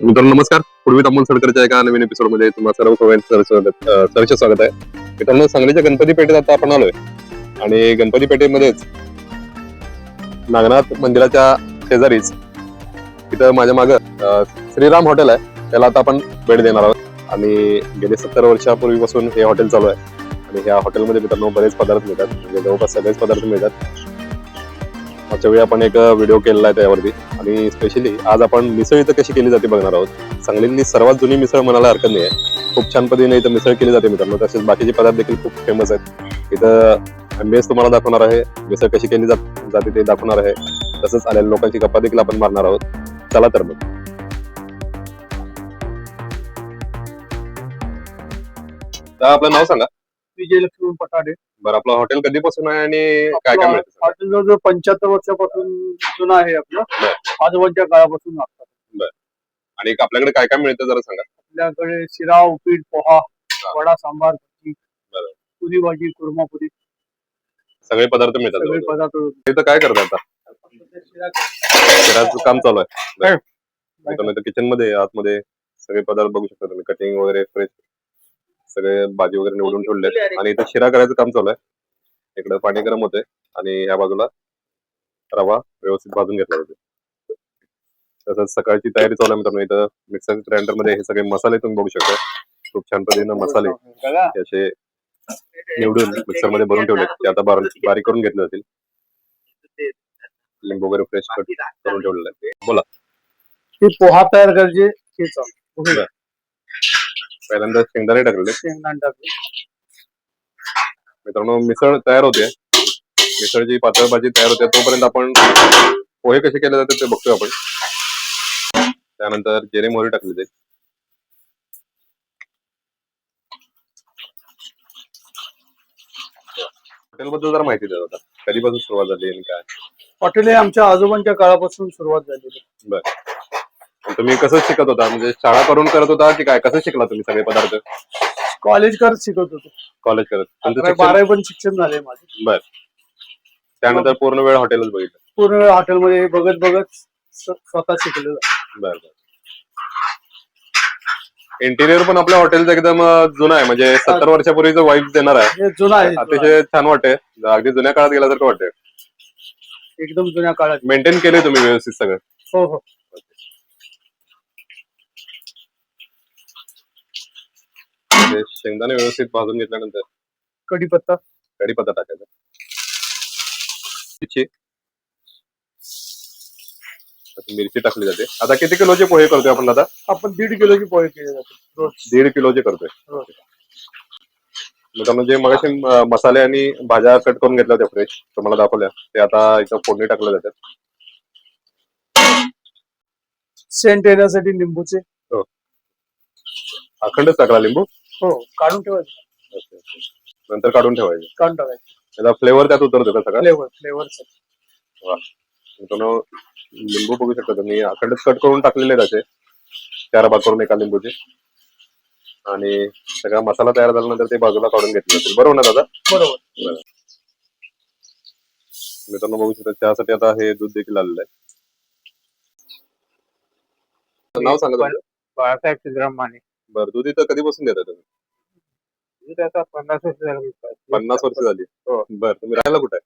मित्रांनो नमस्कार. पूर्वी अमोल सडकरच्या एका नवीन एपिसोडमध्ये तुम्हाला सर्व सर्वांचं स्वागत स्वागत आहे. मित्रांनो सांगलीच्या गणपती पेठेत आता आपण आलोय. आणि गणपती पेठेमध्येच नागनाथ मंदिराच्या शेजारीच तिथं माझ्या माग श्रीराम हॉटेल आहे. त्याला आता आपण भेट देणार आहोत. आणि गेले सत्तर वर्षापूर्वीपासून हे हॉटेल चालू आहे. आणि ह्या हॉटेलमध्ये मित्रांनो बरेच पदार्थ मिळतात. म्हणजे जवळपास सगळेच पदार्थ मिळतात. मागच्या वेळी आपण एक व्हिडिओ केलेला आहे त्यावरती. आणि स्पेशली आज आपण मिसळ इथं कशी केली जाते बघणार आहोत. सांगलीतली सर्वात जुनी मिसळ म्हणायला हरकत नाही आहे खूप छान पद्धतीने इथं मिसळ केली जाते मित्रांनो. तसेच बाकीचे पदार्थ देखील खूप फेमस आहेत. इथं मेस तुम्हाला दाखवणार आहे. मिसळ कशी केली जात जाते ते दाखवणार आहे. तसंच आलेल्या लोकांची गप्पा देखील आपण मारणार आहोत. चला तर मग. तर आपलं नाव सांगा. विजय लक्ष्मण पटाडे बरं आपलं हॉटेल कधीपासून आहे आणि काय काय मिळतं हॉटेल जवळ पंच्याहत्तर वर्षापासून जुनं आहे आपलं. आजोबांच्या काळापासून लागतात आणि आपल्याकडे काय काय मिळतं जरा सांगा? आपल्याकडे शिरा उपीट पोहा वडा सांबार भाजी बरं. पुरी भाजी कुर्मा पुरी. सगळे पदार्थ मिळतात सगळे जवळजवळ. पदार्थ इथं काय करतात आता? घराचं काम चालू आहे. किचनमध्ये आतमध्ये सगळे पदार्थ बघू शकता तुम्ही. कटिंग वगैरे फ्रेश सगळे भाजी वगैरे निवडून ठेवले आणि इथं शिरा करायचं काम चालू आहे. इकडं पाणी गरम होते आणि या बाजूला रवा व्यवस्थित भाजून घेतला जातो तसंच सकाळची तयारी चालू आहे मित्रांनो. इथं मिक्सर ग्राइंडरमध्ये हे सगळे मसाले तुम्ही बघू शकता. खूप छान पद्धतीनं मसाले हे असे निवडून मिक्सरमध्ये भरून ठेवले ते आता बारीक बारीक करून घेतले जातील. लिंबू वगैरे फ्रेश कट करून ठेवलेलं आहे. बोला. पोहा तयार करायचे. पहिल्यांदा शेंगदाणे टाकलेले शेंगदाणे टाकले मित्रांनो मिसळ तयार होते. मिसळची पातळ भाजी तयार होते. तोपर्यंत आपण पोहे कसे केले जाते ते बघतोय आपण. त्यानंतर जिरे मोहरी टाकले ते हॉटेल बद्दल जरा माहिती द्या आता कधीपासून सुरुवात झाली आणि काय? हॉटेल हे आमच्या आजोबांच्या काळापासून सुरुवात झालेली बर. तुम्ही कसं शिकत होता? म्हणजे शाळा करून करत होता की काय? कसं शिकला तुम्ही सगळे पदार्थ? कॉलेज करत शिकत होतो. कॉलेज करत. तुमचं अकरावी शिक्षण- बारावी पण शिक्षण झाले माझे. बर. त्यानंतर पूर्ण वेळ हॉटेलच बघितलं. पूर्ण वेळ हॉटेलमध्ये बघत बघत स्वतः शिकलेलं. बर बर. इंटिरियर पण आपल्या हॉटेलचं एकदम अं, जुनं आहे. म्हणजे सत्तर वर्षापूर्वीचं वाईफ देणार आहे. हे जुनं आहे जुनं. अतिशय छान वाटते अगदी जुन्या काळात गेल्यासारखं वाटतंय. एकदम जुन्या काळात. मेंटेन केले तुम्ही व्यवस्थित सगळं? हो हो. शेंगदाणे व्यवस्थित भाजून घेतल्यानंतर कढीपत्ता. कढीपत्ता टाकायचा. मिरची. मिरची टाकली जाते. आता किती किलोचे पोहे करतोय आपण आता आपण दीड किलोची पोहे केले जाते रोज. दीड किलोचे करतोय. रोज. मित्रांनो जे मगाशी मसाले आणि भाज्या कट करून घेतल्या होत्या फ्रेश तुम्हाला दाखवल्या. ते आता इथं फोडणी टाकल्या जातात. सेंट येण्यासाठी लिंबूचे. अखंडच टाकला लिंबू? हो काढून ठेवायचे. नंतर काढून ठेवायचे. काढून टाकायचे त्याचा फ्लेवर त्यात उतरतो का सगळा? फ्लेवर फ्लेवर मित्रांनो लिंबू बघू शकता. तुम्ही अखंडच कट करून टाकलेले त्याचे. चार भाग करून एका लिंबूचे. आणि सगळा मसाला तयार झाल्यानंतर ते बाजूला काढून घेतले जातील. बरोबर ना दादा? बरोबर. मित्रांनो बघू शकता. त्यासाठी आता हे दूध देखील आलेलं आहे. नाव सांगा तुमचं. बाळासाहेब सिद्धराम माने बरं दूध इथं कधीपासून देता तुम्ही आता पन्नास वर्ष झाले पन्नास वर्ष झाली हो. बरं तुम्ही राहायला कुठे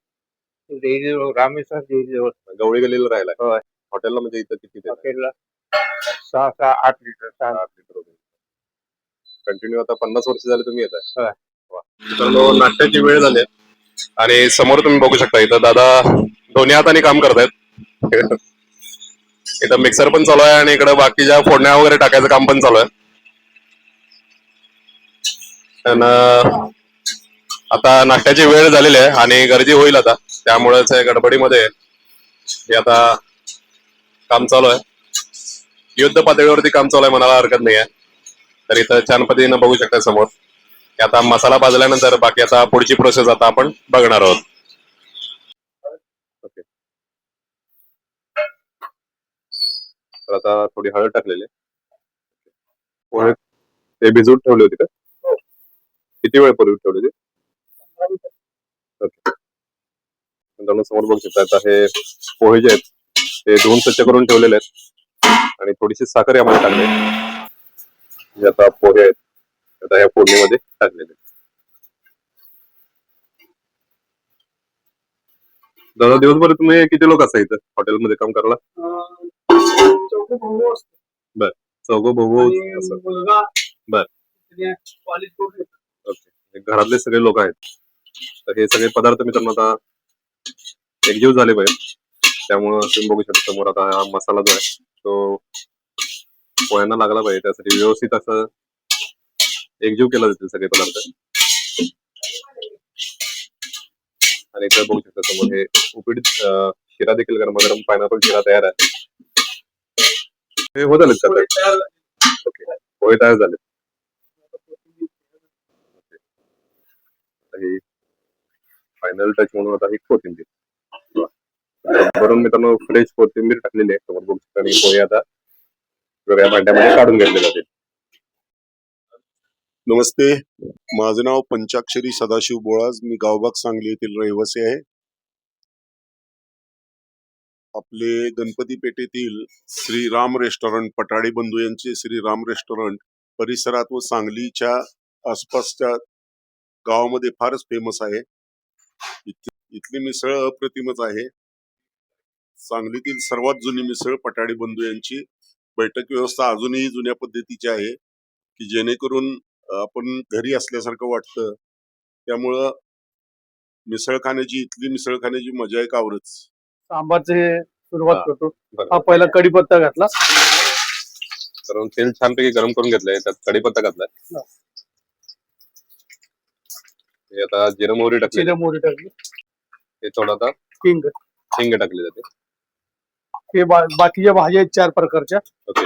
डेली रामेश्वर आहे गवळी गल्लीला राहायला होय. हॉटेलला म्हणजे इथं किती देता? हॉटेलला सहा सहा आठ लिटर सहा कंटिन्यू आता पन्नास वर्ष झाले तुम्ही येत होय. आहे मित्रांनो नाश्त्याची वेळ झाली आहे. आणि समोर तुम्ही बघू शकता इथं दादा दोन्ही हाताने काम करतायत इथं मिक्सर पण चालू आहे आणि इकडे बाकीच्या फोडण्या वगैरे टाकायचं काम पण चालू आहे आता नाट्याची वेळ झालेली आहे आणि गर्दी होईल आता. त्यामुळेच गडबडीमध्ये हे आता काम चालू आहे. युद्ध पातळीवरती काम चालू आहे म्हणायला हरकत नाही आहे तर इथं छान पद्धतीनं बघू शकता समोर. आता मसाला भाजल्यानंतर बाकी आता पुढची प्रोसेस आता आपण बघणार आहोत. ओके. तर आता थोडी हळद टाकलेली आहे. ते भिजवून ठेवले होती का? किती वेळ पूर्वी ठेवले होते ओके. मित्रांनो समोर बघू शकता आता हे पोहे जे आहेत ते धुवून स्वच्छ करून ठेवलेले आहेत. आणि थोडीशी साखर यामध्ये टाकली जे आता पोहे आहेत. आता या फोडणीमध्ये टाकलेले दादा दिवसभर तुम्ही किती लोक असता इथं? हॉटेलमध्ये काम करायला? असतो. चौघ भाऊ असं. बर. ओके. घरातले सगळे लोक आहेत. तर हे सगळे पदार्थ मित्रांनो आता एकजीव झाले पाहिजे त्यामुळं तुम्ही बघू शकता समोर आता हा मसाला जो आहे तो पोह्यांना लागला पाहिजे. त्यासाठी व्यवस्थित असं एकजीव केला जातील सगळे पदार्थ. आणि इथं बघू शकता समोर हे उपीड शिरा देखील गरमागरम पायनॅपल शिरा तयार आहे. हे होत आलेत का पोहे तयार झाले. ओके पोहे तयार झाले हे फायनल टच म्हणून आता ही कोथिंबीर वरून मित्रांनो फ्रेश कोथिंबीर टाकलेली आहे. समोर बघू शकता आणि पोहे आता वेगळ्या भांड्यामध्ये काढून घेतले जाते नमस्ते. माझं नाव पंचाक्षरी सदाशिव बोळाज. मी गावबाग सांगली येथील रहिवासी आहे. आपले गणपती पेठेतील श्रीराम रेस्टॉरंट पटाडे बंधू यांचे श्रीराम रेस्टॉरंट परिसरात व सांगलीच्या आसपासच्या गावामध्ये फारच फेमस आहे. इथ- इथली मिसळ अप्रतिमच आहे. सांगलीतील सर्वात जुनी मिसळ पटाडे बंधू यांची बैठक व्यवस्था अजूनही जुन्या पद्धतीची आहे की जेणेकरून आपण घरी असल्यासारखं वाटतं. त्यामुळं मिसळ खाण्याची इथली मिसळ खाण्याची मजा एक आवरच. सांबारचे सुरुवात. करतो. हा पहिला कढीपत्ता घातला. तर तेल छानपैकी गरम करून घेतलंय त्यात कढीपत्ता घातलाय. हा. आता जिरं मोहरी टाकली जिरे मोहरी टाकली. हे थोडं आता किंग हिंग टाकली जाते. हे बा- बाकीच्या भाज्या आहेत चार प्रकारच्या. ओके.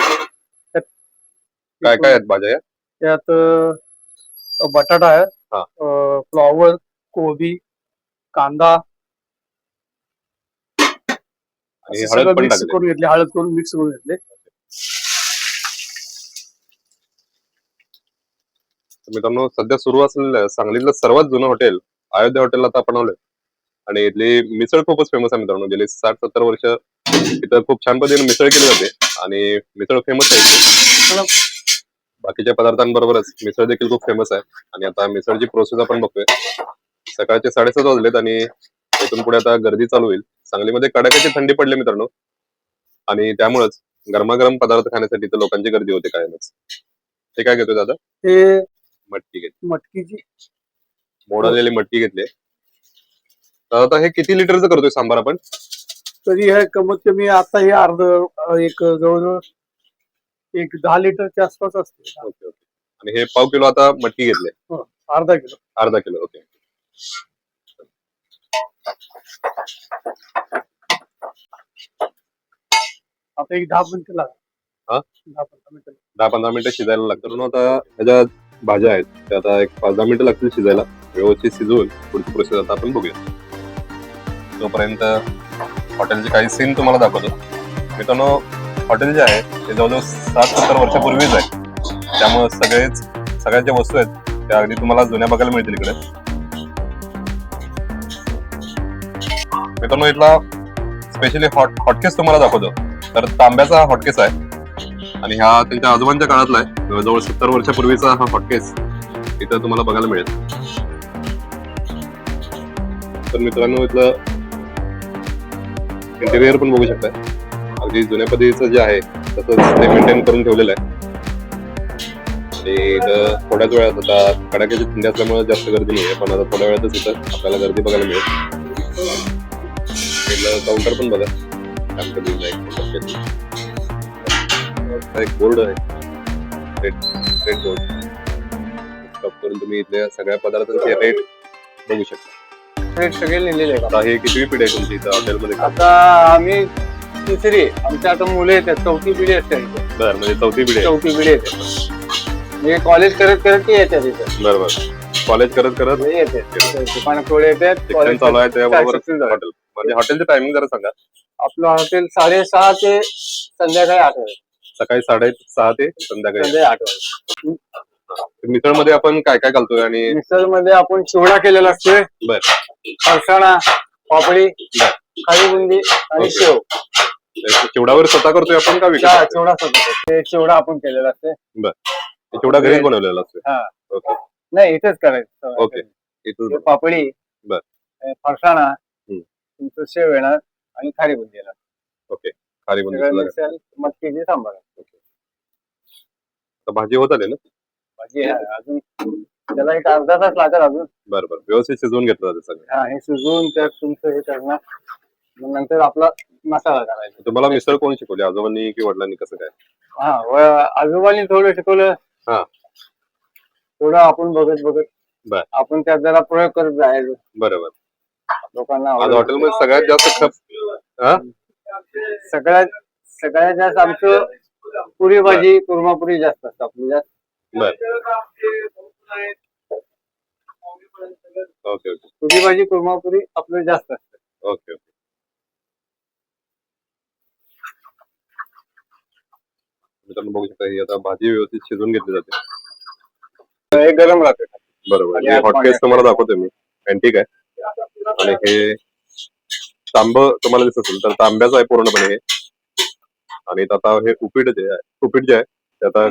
काय काय आहेत भाज्या या? त्यात अं, बटाटा आहे. हा. अं, फ्लॉवर कोबी कांदा. आणि असं हळद सगळं पण मिक्स टाकली. करून घेतले. हळद करून मिक्स करून घेतले. मित्रांनो सध्या सुरू असलेलं सांगलीतलं सर्वात जुनं हॉटेल अयोध्या हॉटेलला आता आपण आलोय. आणि इथली मिसळ खूपच फेमस आहे मित्रांनो. गेली साठ सत्तर वर्ष इथं खूप छान पद्धतीने मिसळ केली जाते आणि मिसळ फेमस आहे. बाकीच्या पदार्थांबरोबरच मिसळ देखील खूप फेमस आहे. आणि आता मिसळची प्रोसेस आपण बघतोय. सकाळचे साडेसात वाजलेत आणि इथून पुढे आता गर्दी चालू होईल. सांगलीमध्ये कडाक्याची थंडी पडली मित्रांनो. आणि त्यामुळेच गरमागरम पदार्थ खाण्यासाठी तर लोकांची गर्दी होते कायमच. ते काय घेतोय दादा? हे मटकी घेतली. मटकीची? मोड आलेली मटकी घेतली. तर आता हे किती लिटरचं करतोय सांबार आपण? तरी हे कमीत कमी आता हे अर्ध एक जवळजवळ एक दहा लिटरच्या आसपास असते. Okay okay. आणि हे पाव किलो आता मटकी घेतले. अर्धा किलो. अर्धा किलो ओके. आता एक दहा मिनिटं लागतात हा? दहा पंधरा मिनिटं दहा पंधरा मिनिटं शिजायला लागतं. म्हणून आता ह्याच्या भाज्या आहेत त्या आता एक पाच दहा मिनिटं लागतील शिजायला. व्यवस्थित शिजवून पुढची प्रोसेस आता आपण बघूया. तोपर्यंत हॉटेलचे काही सीन तुम्हाला दाखवतो. मित्रांनो हॉटेल जे आहे ते जवळजवळ सात सत्तर वर्षापूर्वीच आहे. त्यामुळे सगळेच सगळ्या ज्या वस्तू आहेत त्या अगदी तुम्हाला जुन्या बघायला मिळतील इकडे. मित्रांनो इथला स्पेशली हॉट हॉटकेस तुम्हाला दाखवतो. तर तांब्याचा हॉटकेस आहे. आणि हा त्यांच्या आजोबांच्या काळातला आहे. जवळजवळ सत्तर वर्षापूर्वीचा हा हॉटकेस इथं तुम्हाला बघायला मिळेल. तर मित्रांनो इथलं इंटेरियर पण बघू शकताय. अगदी जुन्या पद्धतीचं जे आहे तसंच ते मेंटेन करून ठेवलेलं आहे. आणि इथं थोड्याच वेळात आता कडाक्याची थंडी असल्यामुळे जास्त गर्दी नाही आहे पण आता थोड्या वेळातच इथं आपल्याला गर्दी बघायला मिळेल. काउंटर पण बघा. एक बोर्ड आहे. रेड रेड बोर्ड करून तुम्ही इथल्या सगळ्या पदार्थांचे रेट बघू शकता. रेट सगळे लिहिलेले आता हे कितवी पिढी आहे तुमची इथं? हॉटेलमध्ये आता आम्ही तिसरी आमच्या आता मुले येतात चौथी पिढी असते. बरं म्हणजे चौथी पिढी चौथी पिढी येते म्हणजे कॉलेज करत करत ते येतात इथे. बरं बरं. कॉलेज करत करत? येते. थोडे येतात शिक्षण चालू आहे त्याबरोबर. हॉटेल म्हणजे हॉटेलचं टायमिंग जरा सांगा. आपलं हॉटेल साडेसहा ते संध्याकाळी आठ वाजता. सकाळी साडे सहा ते संध्याकाळी आठ. वाजता. मिसळमध्ये आपण काय काय घालतोय आणि मिसळमध्ये आपण चिवडा केलेला असतोय. बर. फरसाणा पापडी बर. खाली बुंदी आणि. शेव. चिवडावर स्वतः करतोय आपण का विकत? चहा आणतोय? चिवडा सगळं ते चिवडा आपण केलेला असते ते चिवडा घरीच बनवलेला असतो हा. ओके. नाही इथेच करायचं. ओके. इथं हे पापडी बर. फरसाणा हम्म. तुमचं शेव येणार आणि खारी बुंदी येणार. ओके. खारी सगळं बनवून मिक्स आहे, मटकीची सांबार भाजी होत आली ना? भाजी आहे अजून त्याला एक अर्धा तास लागेल अजून. बरं बरं. व्यवस्थित शिजवून घेतलं जाते सगळं. हा हे शिजवून त्यात तुमचं हे करणार. मग नंतर आपला मसाला घालायचा तुम्हाला मिसळ कोण शिकवली? आजोबांनी की वडिलांनी? कसं काय? हा व आजोबांनी थोडं शिकवलं. हा. थोडं आपण बघत बघत. बर. आपण त्यात जरा प्रयोग करत जायचो. बरोबर लोकांना आज आवडेल. हॉटेलमध्ये सगळ्यात जास्त खप हा? सगळ्यात सगळ्यात जास्त आमचं पुरी भाजी कुर्मापुरी जास्त असतं आपली जास्त बर. Okay okay. पुरी भाजी कुर्मापुरी आपलं जास्त असतं ओके ओके. मित्रांनो बघू शकता ही आता भाजी व्यवस्थित शिजवून घेतली जाते. हे गरम राहते. बरोबर. हे हॉटकेस तुम्हाला दाखवतो मी. अँटिक आहे. आणि हे तांब तुम्हाला दिसत असेल तर तांब्याचं आहे पूर्णपणे हे. आणि आता हे उपीट जे आहे उपीट जे आहे ते आता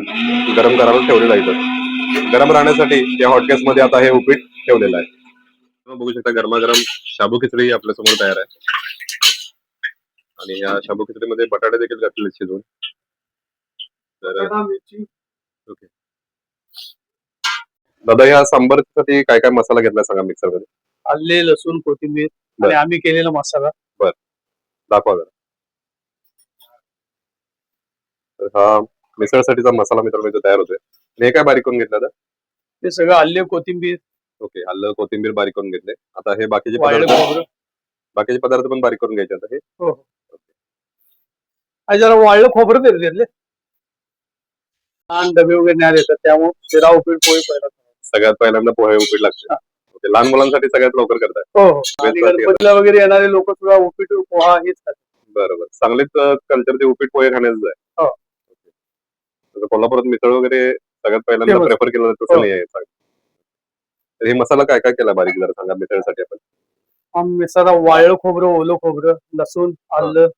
गरम करायला ठेवलेलं आहे इथं. गरम राहण्यासाठी या हॉटकेस मध्ये आता हे उपीट ठेवलेलं आहे. बघू शकता गरमागरम शाबू खिचडी आपल्यासमोर तयार आहे. आणि या शाबू खिचडीमध्ये बटाटे देखील घातलेले शिजवून. तर मिरची. दादा या सांबारसाठी काय काय मसाला घेतला सांगा मिक्सरमध्ये? आले लसूण कोथिंबीर बर. आणि आम्ही केलेला मसाला. दाखवा जरा. तर हा मिसळसाठीचा मसाला मित्रांनो इथे तयार होतोय. आणि हे काय बारीक करून घेतलं आता? ते सगळं आले कोथिंबीर. ओके आलं कोथिंबीर बारीक करून घेतले. आता हे बाकीचे वाळलं पदार्थ खोबरं. बाकीचे पदार्थ पण बारीक करून घ्यायचे आता हे? हो हो. आणि जरा वाळलं खोबरं तरी घेतले डबे वगैरे नाही येतात त्यामुळे शिरा उपीट पोळी पहिला सगळ्यात पहिल्यांदा पोहे उपीट लागते. ओके लहान मुलांसाठी सगळ्यात लवकर करताय. हो हो. आणि गणपतीला वगैरे येणारे लोक सुद्धा उपीट पोहा हेच खातात. बरोबर. सांगलीत कल्चर ते उपीट पोहे खाण्याचं आहे. हो. तसं कोल्हापुरात मिसळ वगैरे सगळ्यात पहिल्यांदा Famous. प्रेफर केलं जातं तसं हो. नाही आहे तर हे मसाला काय काय केला बारीक जरा सांगा मिसळसाठी आपण? आम मिसळा वाळलं खोबरं ओलं खोबरं लसूण आलं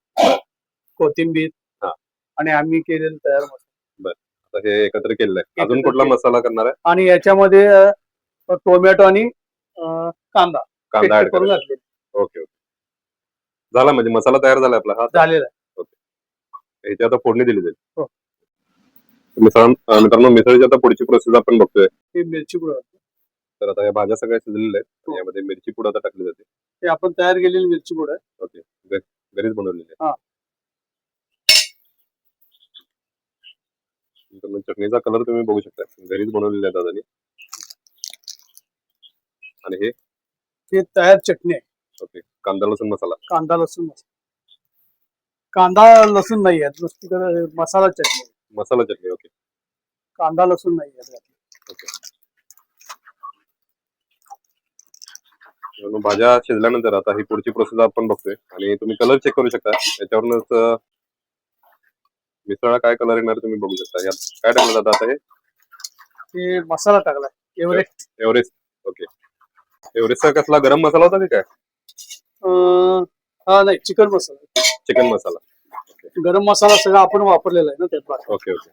कोथिंबीर हा. आणि आम्ही केलेलं तयार मसाला. आता हे एकत्र केलेलं आहे अजून एकत्र कुठला केलं. मसाला करणार आहे? आणि याच्यामध्ये अ, टोमॅटो आणि अ, कांदा. कांदा ऍड पेस्ट करून करून घातले ओके ओके. झाला म्हणजे मसाला तयार झाला आपला हा? झालेला आहे. ह्याची आता फोडणी दिली जाईल. हो. मिसळ मित्रांनो मिसळची आता पुढची प्रोसेस आपण बघतोय. ही मिरची पुढं तर आता या भाज्या सगळ्या शिजलेल्या आहेत. आणि यामध्ये मिरची पूड आता टाकली जाते. हे आपण तयार केलेली मिरची पुढं आहे घरीच बनवलेली आहे हा. मित्रांनो, चटणीचा कलर तुम्ही बघू शकता. घरीच बनवलेला आहे दादानी. आणि हे? हे तयार चटणी आहे. ओके. कांदा लसूण मसाला? कांदा लसूण मसाला. कांदा लसूण नाही आहे. नुसती तर मसाला चटणी आहे. मसाला चटणी ओके. कांदा लसूण नाही आहे ओके. मित्रांनो, भाज्या शिजल्यानंतर आता ही पुढची प्रोसेस आपण बघतोय. आणि तुम्ही कलर चेक करू शकता. याच्यावरूनच अं, मिसळला काय कलर येणार तुम्ही बघू शकता. यात काय टाकलं जातं आता हे? हे मसाला टाकलाय. एव्हरेस्ट. एव्हरेस्ट. ओके. एव्हरेस्टचा कसला गरम मसाला होता की काय? अं, हा नाही चिकन मसाला. चिकन मसाला. गरम मसाला सगळा आपण वापरलेला आहे ना त्यात ओके ओके.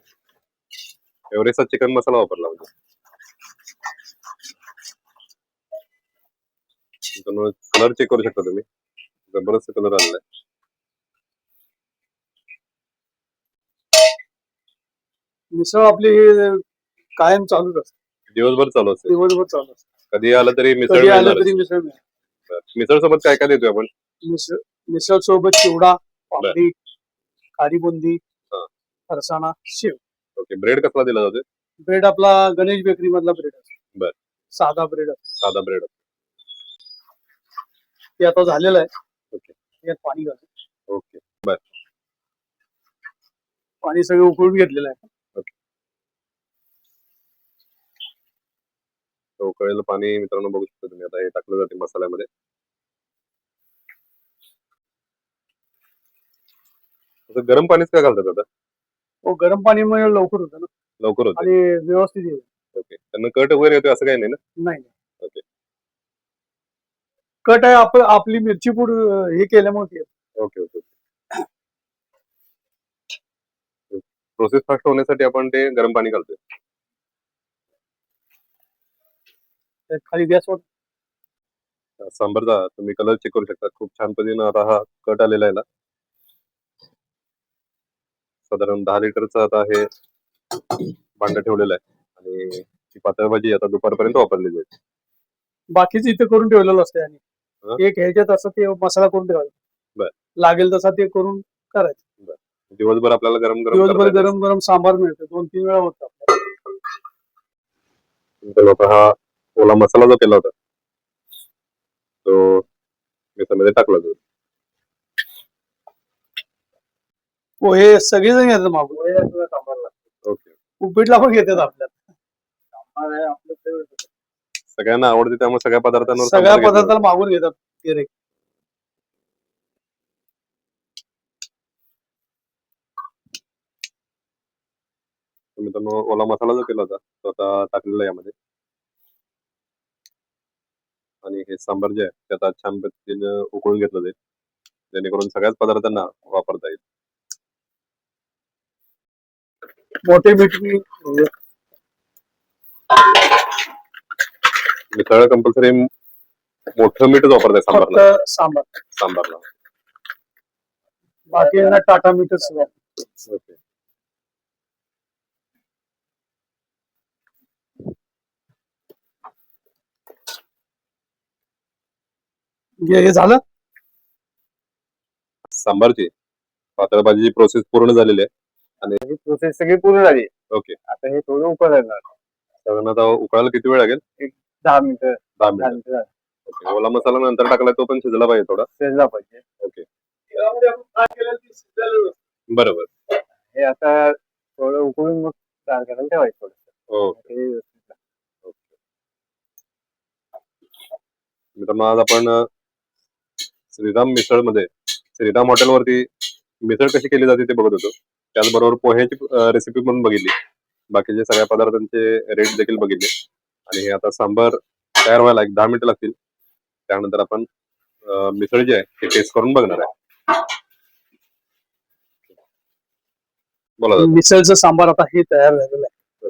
एव्हरेस्टचा चिकन मसाला वापरला म्हणजे कलर चेक करू शकता तुम्ही? जबरदस्त कलर आलेला आहे. मिसळ आपली हे कायम चालूच असते. दिवसभर चालू असते. दिवसभर चालू असते. कधी आलं तरी मिसळ कधी आलं मिळणारच. तरी मिसळ मिळेल. मिसळ सोबत काय काय देतोय आपण? मिसळ मिसळ सोबत चिवडा पापडी खारी बुंदी हा. फरसाणा शेव. ओके ब्रेड कसला दिला जातोय? ब्रेड आपला गणेश बेकरी मधला ब्रेड बर. असतो साधा ब्रेड असतो. साधा ब्रेड. ते आता झालेलं आहे. ओके. यात पाणी घालून. ओके पाणी सगळं उकळून घेतलेलं आहे. तर उकळलेलं पाणी मित्रांनो बघू शकता तुम्ही. आता हे टाकलं जाते मसाल्यामध्ये. असं गरम पाणीच का घालतात आता? हो गरम पाणीमुळे लवकर होतं ना. लवकर होते. आणि व्यवस्थित येईल ओके. त्यांना कट वगैरे येतोय असं काही नाही ना? नाही ओके. कट आहे आपण आपली मिरची पूड अं, हे केल्यामुळे ते येतं. ओके ओके प्रोसेस फास्ट होण्यासाठी आपण ते गरम पाणी घालतोय. तर खाली गॅसवर सांबारचा तुम्ही कलर चेक करू शकता. खूप छान पद्धतीनं आता हा कट आलेला आहे ना. साधारण दहा लिटरचा आता हे भांड ठेवलेलं आहे. आणि ती पातळ भाजी आता दुपारपर्यंत वापरली जाईल. बाकीच इथे करून ठेवलेलं असते हं? आणि एक ह्याच्यात असं ते मसाला करून बर. ठेवायचा लागेल तसा ते करून करायचं. दिवसभर आपल्याला गरम गरम दिवसभर गरम गरम सांबार मिळतो दोन तीन वेळा होतं हा ओला मसाला जो केला होता तो त्याच्यामध्ये टाकला जाईल पोहे सगळेजण येतात मागून ओके उपीटला पण घेतात आपल्याला. सगळ्यांना आवडते त्यामुळे सगळ्या पदार्थांवर सगळ्या सांबार घेतलं पदार्थाला मागून घेतात गिऱ्हाईक. जातं. मित्रांनो ओला मसाला जो केला होता तो आता टाकलेला आहे यामध्ये आणि हे सांबार जे आहे ते आता छान पद्धतीने उकळून घेतलं जाईल. जेणेकरून सगळ्याच पदार्थांना वापरता येईल. मोठे मीठ मिसळ कंपल्सरी मोठं मीठच वापरताय सांबारला. फक्त सांबार. सांबारला. बाकी यांना टाटा मीठच ओके. हे हे झालं? सांबारची पातळ भाजीची प्रोसेस पूर्ण झालेली आहे. प्रोसेस सगळी पूर्ण झाली. ओके आता हे थोडं उकळायला साधारण आता उकळायला किती वेळ लागेल? दहा मिनिटं. दहा मिनिट. ओके ओला मसाला नंतर टाकलाय तो पण शिजला पाहिजे थोडा? शिजला पाहिजे. ओके बरोबर. हे आता थोडं उकळून मग तयार करायला ठेवायचं थोडं हो हे मित्रांनो आज आपण श्रीराम मिसळमध्ये श्रीराम हॉटेलवरती मिसळ कशी केली जाते ते बघत होतो. त्याचबरोबर पोह्याची रेसिपी पण बघितली. बाकीचे सगळ्या पदार्थांचे रेट देखील बघितले. आणि हे आता सांबार तयार व्हायला एक दहा मिनिटं लागतील. त्यानंतर आपण मिसळ जी आहे ते टेस्ट करून बघणार आहे. बोला. मिसळचं सांबार आता हे तयार झालेलं आहे.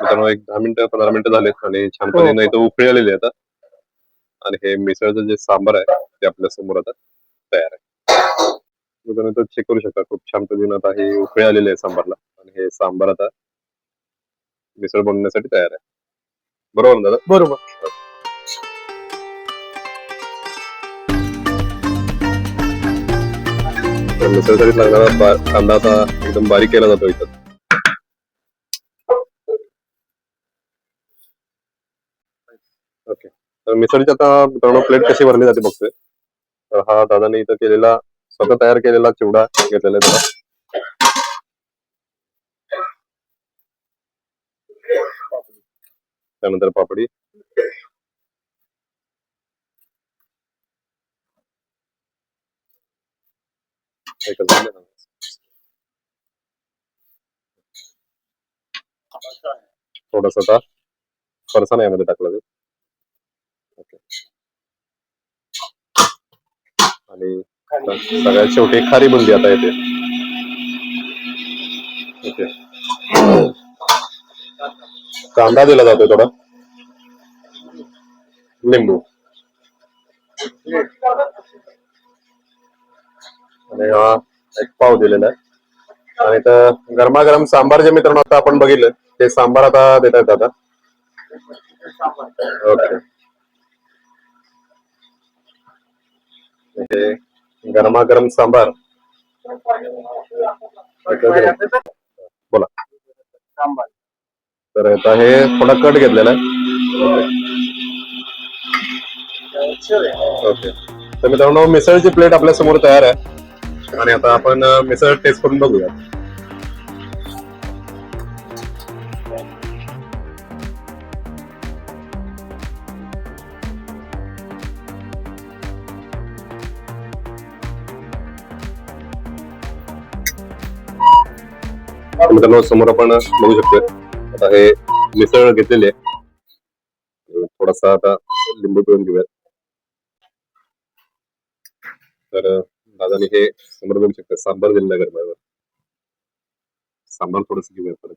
मित्रांनो एक दहा मिनिटं पंधरा मिनिटं झालेत आणि छान हो. पद्धतीने इथं उकळी आलेली आहे आता. आणि हे मिसळचं जे सांबार आहे ते आपल्यासमोर आता तयार आहे. इथं चेक करू शकता. खूप छान पद्धतीने आता हे उकळी आलेली आहे सांबारला. आणि हे सांबार आता मिसळ बनवण्यासाठी तयार आहे. बरोबर ना दादा? बरोबर. तर मिसळसाठी लागणारा कांदा आता एकदम बारीक केला जातो इथं. तर मिसळची आता मित्रांनो प्लेट कशी भरली जाते बघतोय. तर हा दादाने इथं केलेला स्वतः तयार केलेला चिवडा घेतलेला आहे त्याला त्यानंतर पापडी. एकच थोडस आता फरसाण यामध्ये टाकलं जाईल ओके आणि सगळ्यात शेवटी खारी बुंदी आता येते. ओके. कांदा दिला जातोय थोडा. लिंबू. आणि हा एक पाव दिलेला आहे. आणि तर गरमागरम सांबार जे मित्रांनो आता आपण बघितलं ते सांबार आता देत आहेत आता. ओके. हे गरमागरम सांबार. बोला. सांबार. तर आता हे थोडा कट घेतलेला आहे. ओके. तर मित्रांनो मिसळची प्लेट आपल्यासमोर तयार आहे. आणि आता आपण मिसळ टेस्ट करून बघूया मित्रांनो समोर आपण बघू शकतो आता हे मिसळ घेतलेली आहे. थोडासा आता लिंबू पिळून घेऊयात. तर दादाने हे समोर बघू शकतो सांबार दिलेला गरमावर सांबार थोडस घेऊया परत.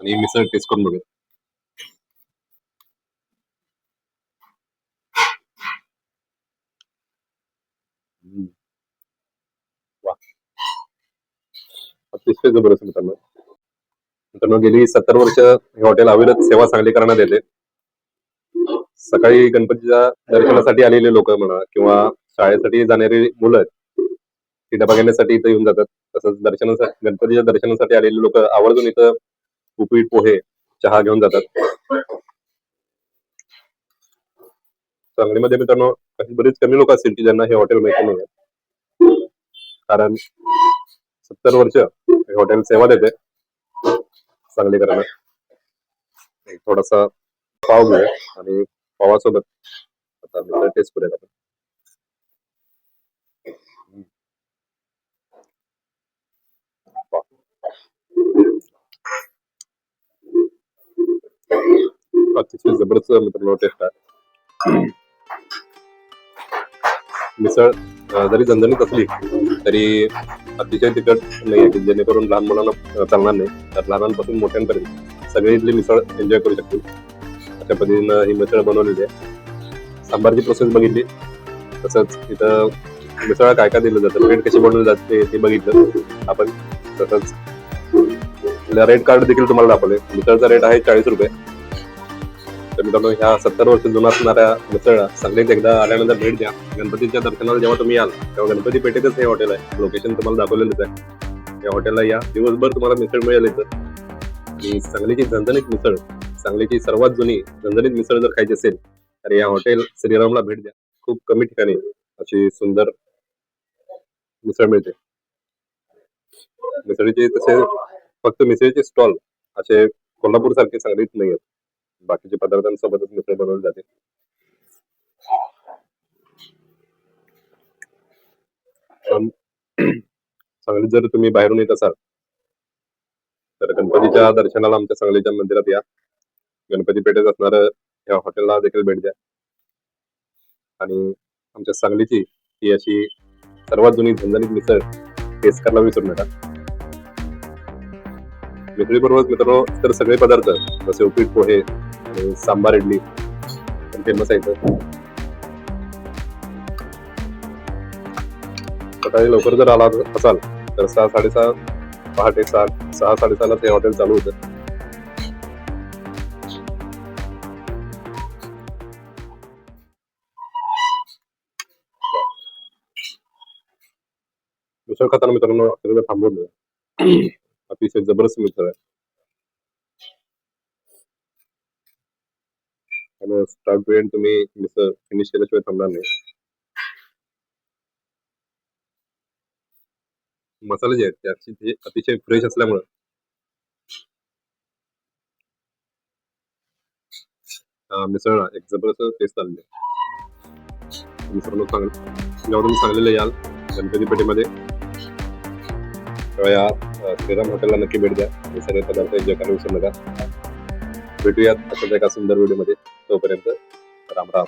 आणि मिसळ टेस्ट करून बघूया अतिशय जबरदस्त मित्रांनो. मित्रांनो गेली सत्तर वर्ष हे हॉटेल अविरत सेवा चांगली करण्यात येते. सकाळी गणपतीच्या दर्शनासाठी आलेले लोक म्हणा किंवा शाळेसाठी जाणारी मुलं ती डबा घेण्यासाठी इथं येऊन जातात. तसंच दर्शनासाठी गणपतीच्या दर्शनासाठी आलेले लोक आवर्जून इथं उपीट पोहे चहा घेऊन जातात. सांगलीमध्ये मित्रांनो अशी बरीच कमी लोक असतील की ज्यांना हे हॉटेल माहिती नाही कारण सत्तर वर्ष हॉटेल सेवा देते. सांगलीकरांना. एक थोडासा पाव घेऊया आणि पावासोबत आता मिसळ टेस्ट करूयात आपण. अतिशय जबरदस्त मित्रांनो टेस्ट आहे. मिसळ जरी झणझणीत असली तरी अतिशय तिखट नाही की जेणेकरून लहान मुलांना चालणार नाही. तर लहानांपासून मोठ्यांपर्यंत सगळे इथली मिसळ एन्जॉय करू शकतील. अशा पद्धतीनं ही मिसळ बनवलेली आहे. सांबारची प्रोसेस बघितली. तसंच इथं मिसळ काय काय दिलं जातं रेट कशी बनवली जाते ते बघितलं आपण. तसंच रेट कार्ड देखील तुम्हाला दाखवले मिसळचा रेट आहे चाळीस रुपये. मित्रांनो ह्या सत्तर वर्ष जुना असणाऱ्या मिसळला सांगलीत एकदा आल्यानंतर भेट द्या. गणपतीच्या दर्शनाला जेव्हा तुम्ही याल तेव्हा गणपती पेठेतच हे हॉटेल आहे. लोकेशन तुम्हाला दाखवलेलंच आहे. या हॉटेलला या. दिवसभर तुम्हाला मिसळ मिळेल इथं. आणि सांगलीची झणझणीत मिसळ सांगलीची सर्वात जुनी झणझणीत मिसळ जर खायची असेल तर या हॉटेल श्रीरामला भेट द्या. खूप कमी ठिकाणी अशी सुंदर मिसळ मिळते. मिसळीचे तसे फक्त मिसळीचे स्टॉल असे कोल्हापूर सारखे सांगलीत नाही आहेत बाकीच्या पदार्थांसोबतच मिसळ बनवली जाते. सांगलीत जर तुम्ही बाहेरून येत असाल तर गणपतीच्या दर्शनाला आमच्या सांगलीच्या मंदिरात या. गणपती पेठेत असणार या हॉटेलला देखील भेट द्या. आणि आमच्या सांगलीची ही अशी सर्वात जुनी झंझणीत मिसळ टेस्ट करायला विसरू नका. मिसळी बरोबर मित्रांनो तर सगळे पदार्थ जसे उपीट पोहे सांबार इडली. पण फेमस आहे इथं. सकाळी लवकर जर आला असाल तर सहा साडेसहा पहाटे सात सहा साडेसहाला ते हॉटेल चालू होतं. मिसळ खाताना मित्रांनो आपल्याला थांबवलं अतिशय जबरदस्त मित्र आहे. त्यामुळे स्टॉक टू तुम्ही मिसळ फिनिश केल्याशिवाय थांबणार नाही. मसाले जे आहेत ते अतिशय फ्रेश असल्यामुळं. अं, मिसळला एक जबरदस्त टेस्ट आलेली आहे तुम्ही सर्व चांगलं जेव्हा तुम्ही सांगलेलं याल गणपतीपेठेमध्ये तेव्हा या श्रीराम हॉटेलला नक्की भेट द्या. हे सगळे पदार्थ एन्जॉय करायला विसरू नका. भेटूयात अशाच एका सुंदर व्हिडिओमध्ये. तोपर्यंत राम राम